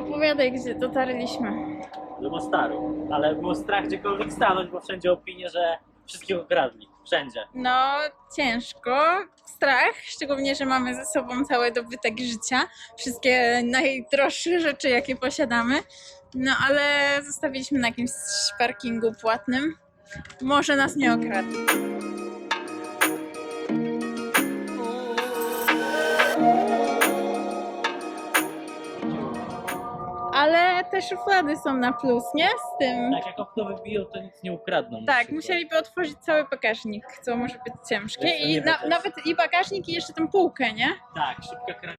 Opowiadaj, gdzie dotarliśmy. do Mostaru. Ale było strach gdziekolwiek stanąć, bo wszędzie opinie, że wszystkich okradli. Wszędzie. No, ciężko. Strach, szczególnie, że mamy ze sobą cały dobytek życia. Wszystkie najdroższe rzeczy, jakie posiadamy. No, ale zostawiliśmy na jakimś parkingu płatnym. Może nas nie okradli. Te szuflady są na plus, nie? Z tym. Tak jak okno wybiją, to nic nie ukradną. Tak, musieliby otworzyć cały bagażnik, co może być ciężkie. Jeszcze I nie na, nawet i bagażnik, i jeszcze tę półkę, nie? Tak, szybka kra...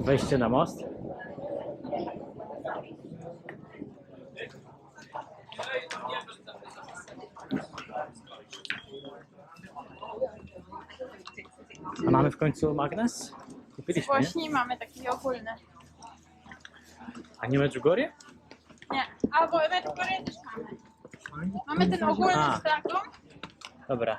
Wejście na most. A mamy w końcu magnes? Kupiliśmy, nie? Właśnie mamy taki ogólny. A nie Medjugorje? Nie, albo ewentualnie też mamy. Ten ogólny A. z flagą. Dobra.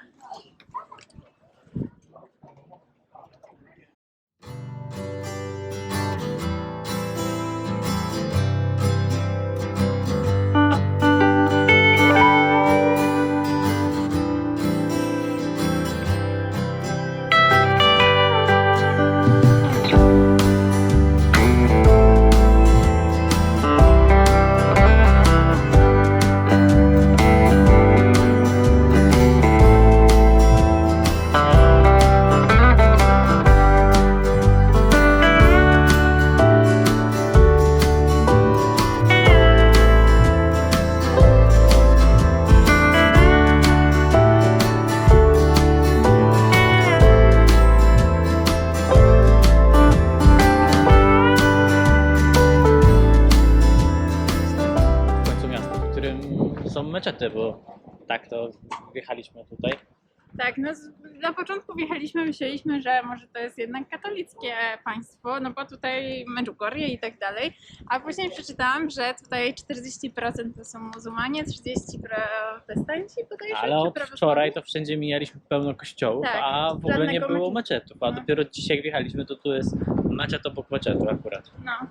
Wjechaliśmy tutaj. Tak, no z, na początku wjechaliśmy, myśleliśmy, że może to jest jednak katolickie państwo, no bo tutaj Medjugorje i tak dalej, a później przeczytałam, że tutaj 40% to są muzułmanie, 30% protestanci bodajże, Ale od wczoraj to wszędzie mijaliśmy pełno kościołów, Tak, a w ogóle nie było meczetów. A No. dopiero dzisiaj jak wjechaliśmy, to tu jest meczet obok meczetu akurat. No.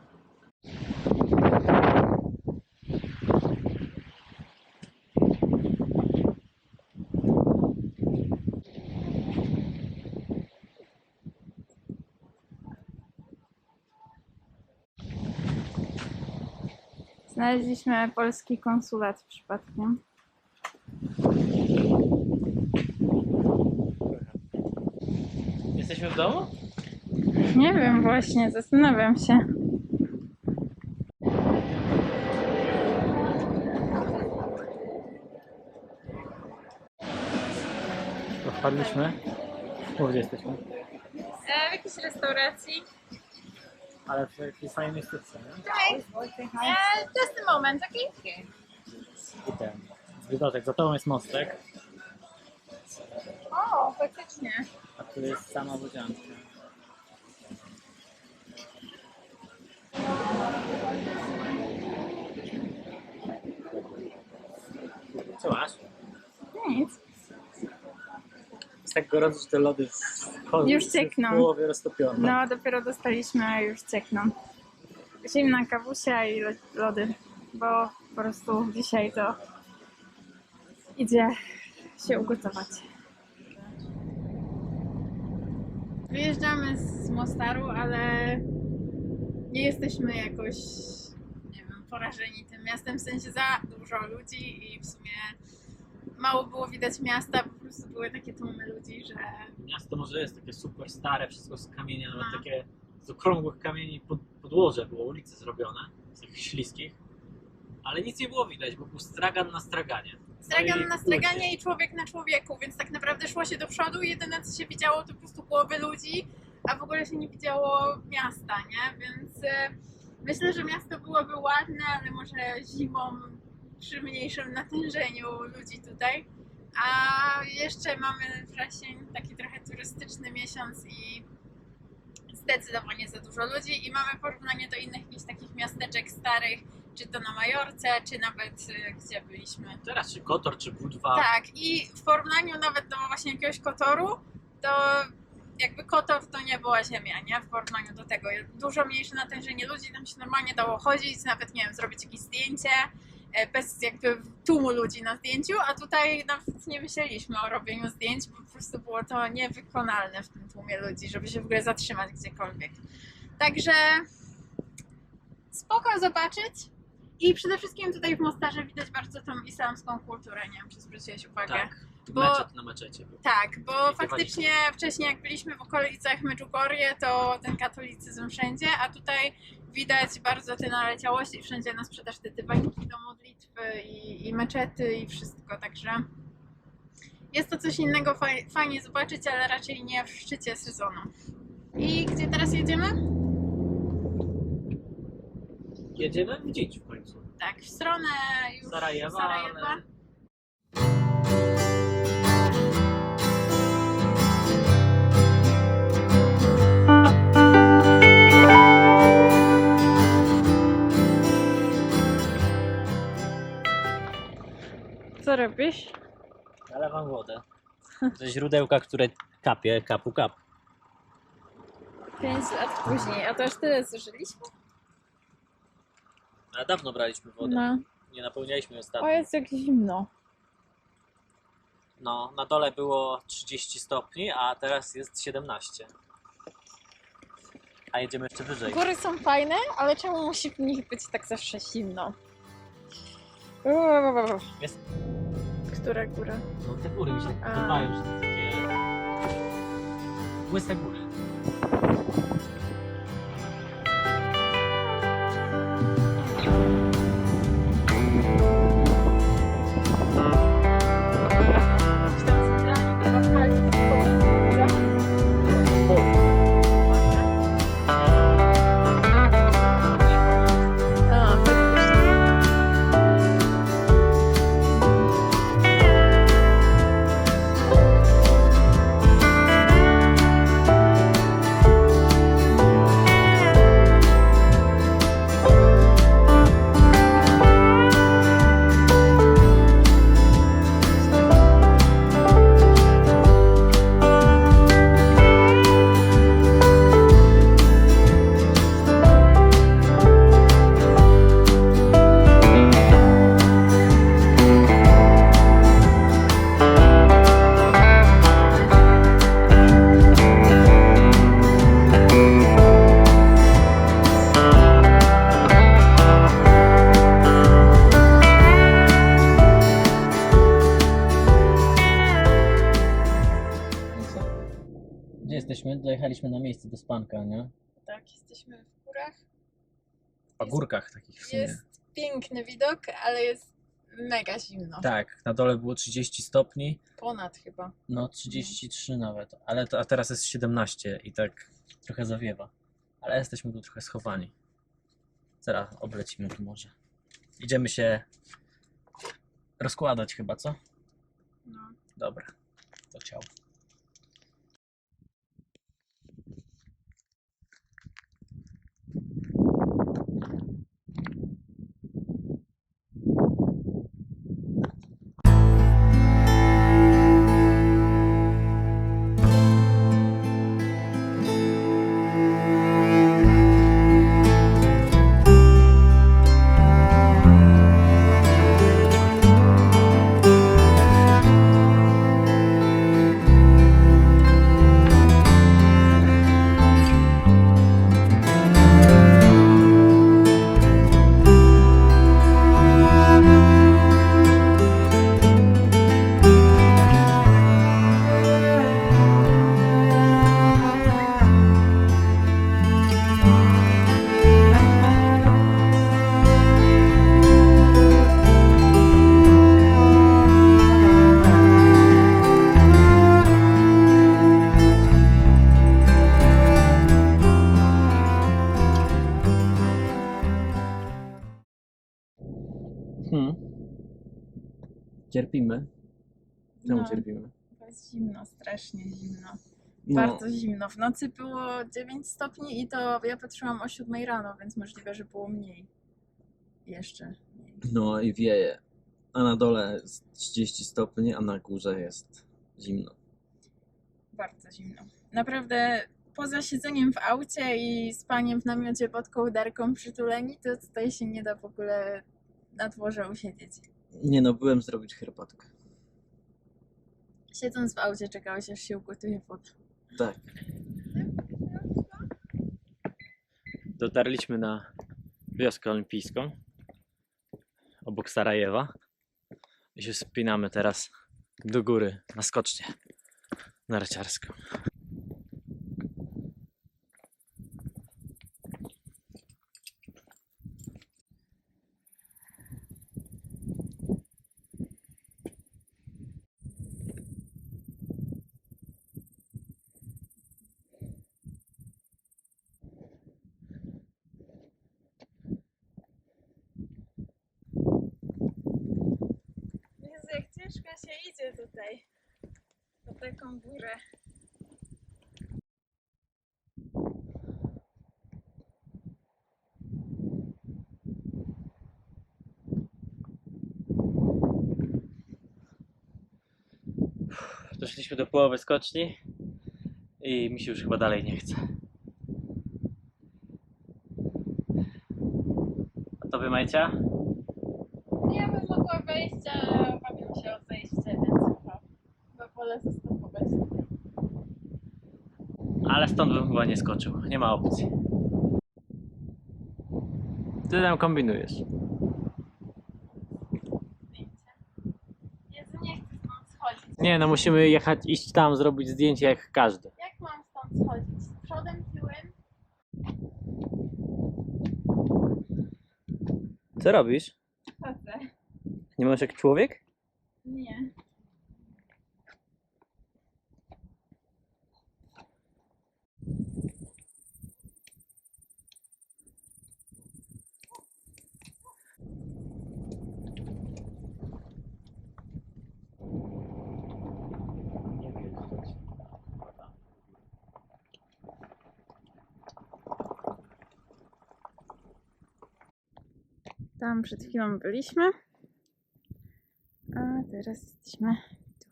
Znaleźliśmy polski konsulat przypadkiem. Jesteśmy w domu? Nie wiem właśnie, zastanawiam się. Wpadliśmy. Gdzie jesteśmy? E, w jakiejś restauracji. Ale w jakiejś fajnej miejscówce, nie? E, just a moment, okay? I ten. Widoczek, za tobą jest mostek, O, faktycznie. a tu jest sama wodzianka. Co masz? Nic. Jest tak gorąco, że te lody w, Już w ciekną. połowie roztopione. No, dopiero dostaliśmy, a już ciekną. Zimna kawusia i lo- lody, bo po prostu dzisiaj to idzie się ugotować. Wyjeżdżamy z Mostaru, ale nie jesteśmy jakoś, nie wiem, porażeni tym miastem, w sensie za dużo ludzi i w sumie mało było widać miasta, po prostu były takie tłumy ludzi, że Miasto może jest takie super stare, wszystko z kamienia, nawet No. takie z okrągłych kamieni pod, podłoże było, ulice zrobione, z takich śliskich. Ale nic nie było widać, bo był stragan na straganie. stragan No na straganie i człowiek na człowieku, więc tak naprawdę szło się do przodu i jedyne co się widziało to po prostu głowy ludzi, a w ogóle się nie widziało miasta, nie? Więc e, myślę, że miasto byłoby ładne, ale może zimą przy mniejszym natężeniu ludzi tutaj. A jeszcze mamy wrzesień, taki trochę turystyczny miesiąc i zdecydowanie za dużo ludzi i mamy porównanie do innych jakichś takich miasteczek starych, czy to na Majorce, czy nawet y, gdzie byliśmy. Teraz czy Kotor, czy Budwa. Tak, i w porównaniu nawet do właśnie jakiegoś Kotoru, to jakby Kotor to nie była ziemia, nie? W porównaniu do tego. Dużo mniejsze natężenie ludzi, tam się normalnie dało chodzić, nawet, nie wiem, zrobić jakieś zdjęcie, bez jakby tłumu ludzi na zdjęciu, a tutaj nawet nie myśleliśmy o robieniu zdjęć, bo po prostu było to niewykonalne w tym tłumie ludzi, żeby się w ogóle zatrzymać gdziekolwiek. Także spoko zobaczyć. I przede wszystkim tutaj w Mostarze widać bardzo tą islamską kulturę, nie wiem czy zwróciłeś uwagę. Tak. Bo- Meczet na meczecie. Tak, bo faktycznie wcześniej jak byliśmy w okolicach Medjugorje, to ten katolicyzm wszędzie, a tutaj widać bardzo te naleciałości, wszędzie na sprzedaż te dywaniki do modlitwy i, i meczety i wszystko, także jest to coś innego, faj, fajnie zobaczyć, ale raczej nie w szczycie sezonu. I gdzie teraz jedziemy? Jedziemy w dzień w końcu. Tak, w stronę już Sarajewa, Sarajewa. ale... Robisz? Nalewam wodę. Ze źródełka, które kapie, kapu kap. 5 lat później, a to aż tyle zużyliśmy? Ale dawno braliśmy wodę. No. Nie napełnialiśmy O, ostatnio. jest jak zimno. No, na dole było 30 stopni, a teraz jest 17. A jedziemy jeszcze wyżej. Góry są fajne, ale czemu musi w nich być tak zawsze zimno? Uuu. Jest- Która góra? No te góry mi się A. podobają, że to takie... Łyse góry. Dojechaliśmy na miejsce do spanka, nie? Tak, jesteśmy w górach. W górkach takich w sumie. Jest piękny widok, ale jest mega zimno. Tak, na dole było 30 stopni, Ponad chyba. no 33 nawet, ale to, a teraz jest 17 i tak trochę zawiewa. Ale jesteśmy tu trochę schowani. Zaraz oblecimy tu może. Idziemy się rozkładać chyba, co? No. Dobra, Cierpimy. Czemu No. cierpimy? Jest zimno, strasznie zimno. No, Bardzo zimno. W nocy było 9 stopni i to ja patrzyłam o 7 rano, więc możliwe, że było mniej. Jeszcze mniej. no i wieje. A na dole jest 30 stopni, a na górze jest zimno. Bardzo zimno. Naprawdę poza siedzeniem w aucie i spaniem w namiocie pod kołdarką przytuleni, to tutaj się nie da w ogóle na dworze usiedzieć. Nie no, byłem zrobić herbatkę. Siedząc w aucie czekałeś aż się ugotuje woda. Tak. Dotarliśmy na wioskę olimpijską obok Sarajewa i się spinamy teraz do góry na skocznię narciarską. Jezu, jak ciężko się idzie tutaj. Po taką górę. Doszliśmy do połowy skoczni i mi się już chyba dalej nie chce. A tobie Majcia? Ja bym mogła wejść, ale obawiam się o zejście, więc chyba, chyba wolę zastępować tutaj. Ale stąd bym chyba nie skoczył. Nie ma opcji. Ty tam kombinujesz. Jezu, nie chcę stąd schodzić. Nie, no musimy jechać, iść tam, zrobić zdjęcie jak każdy. Jak mam stąd schodzić? Przodem, tyłem? Co robisz? Chodzę. Nie możesz jak człowiek? Nie. Tam przed chwilą byliśmy. A teraz jesteśmy tu.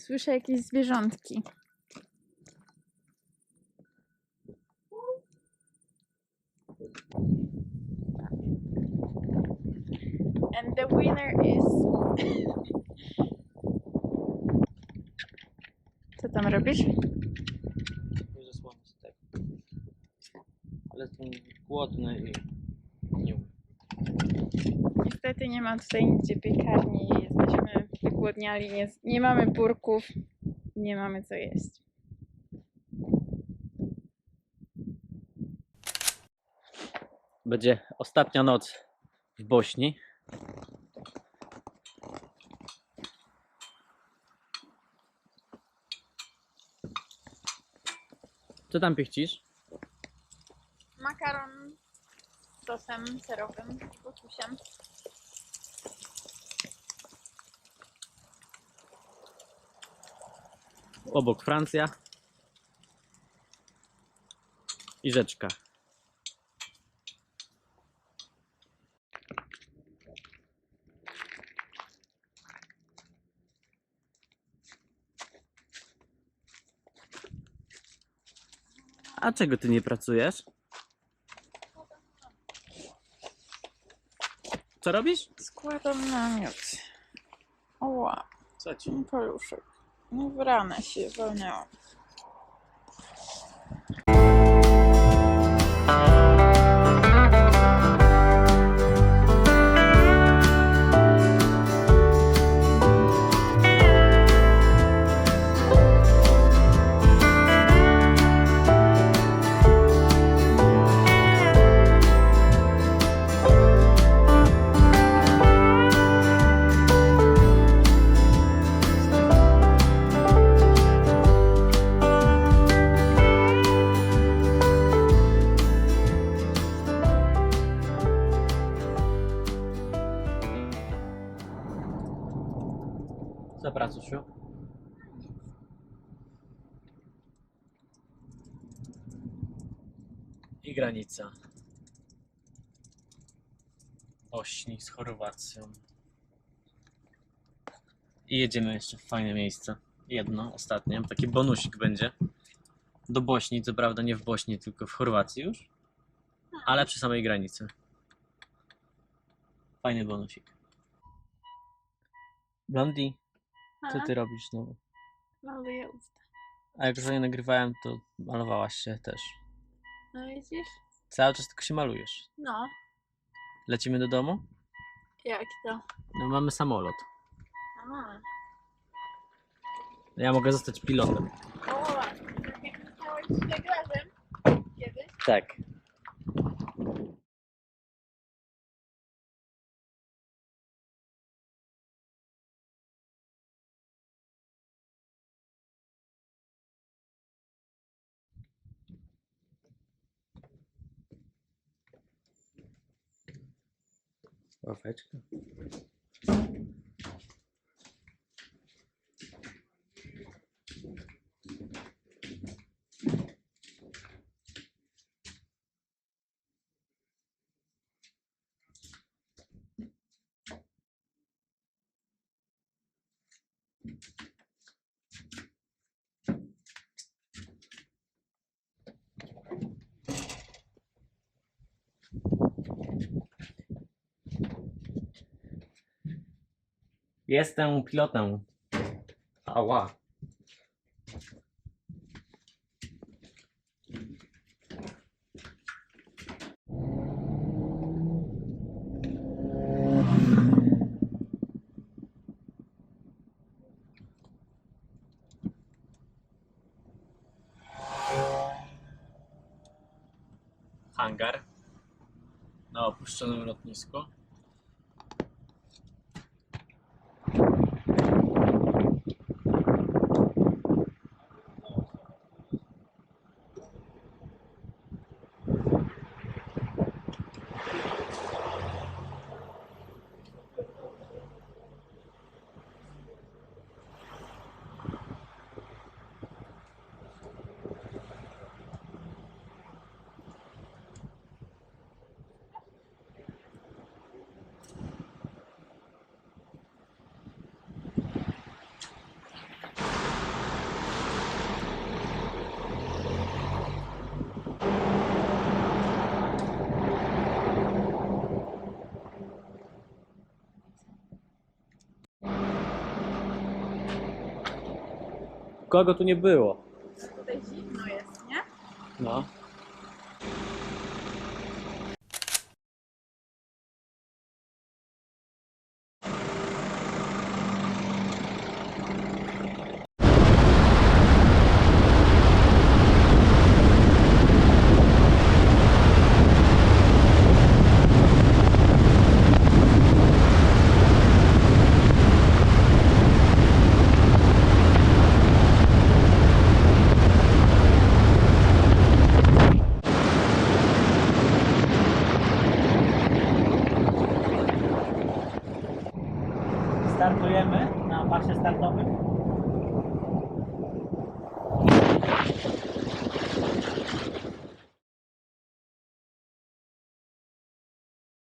Słyszę jakieś zwierzątki. And the winner is. Co tam robisz? Ale jestem głodny i nie. Niestety nie ma tutaj nigdzie piekarni, jesteśmy wygłodniali, nie, nie mamy burków, nie mamy co jeść. Będzie ostatnia noc w Bośni. Co tam piechcisz? Makaron sosem serowym, gotusiem. Obok Francja. I rzeczka. A czego ty nie pracujesz? Co robisz? Składam namiot. Oła, Co ci? paluszek. No w ranę się walnęłam. I granica. Bośni z Chorwacją. I jedziemy jeszcze w fajne miejsce. Jedno, ostatnie. Taki bonusik będzie. Do Bośni, co prawda nie w Bośni, tylko w Chorwacji już. Ale przy samej granicy. Fajny bonusik. Blondie, co ty robisz znowu? Maluję usta. A jak już nie nagrywałem, to malowałaś się też. No widzisz? Cały czas tylko się malujesz. No. Lecimy do domu? Jak to? No mamy samolot. A. Ja mogę zostać pilotem. O, jak zostałeś tak razem kiedyś? Tak. Helvética? Jestem pilotem. Ała. Hangar na opuszczonym lotnisku. Kogo tu nie było? Tutaj zimno jest, nie? No.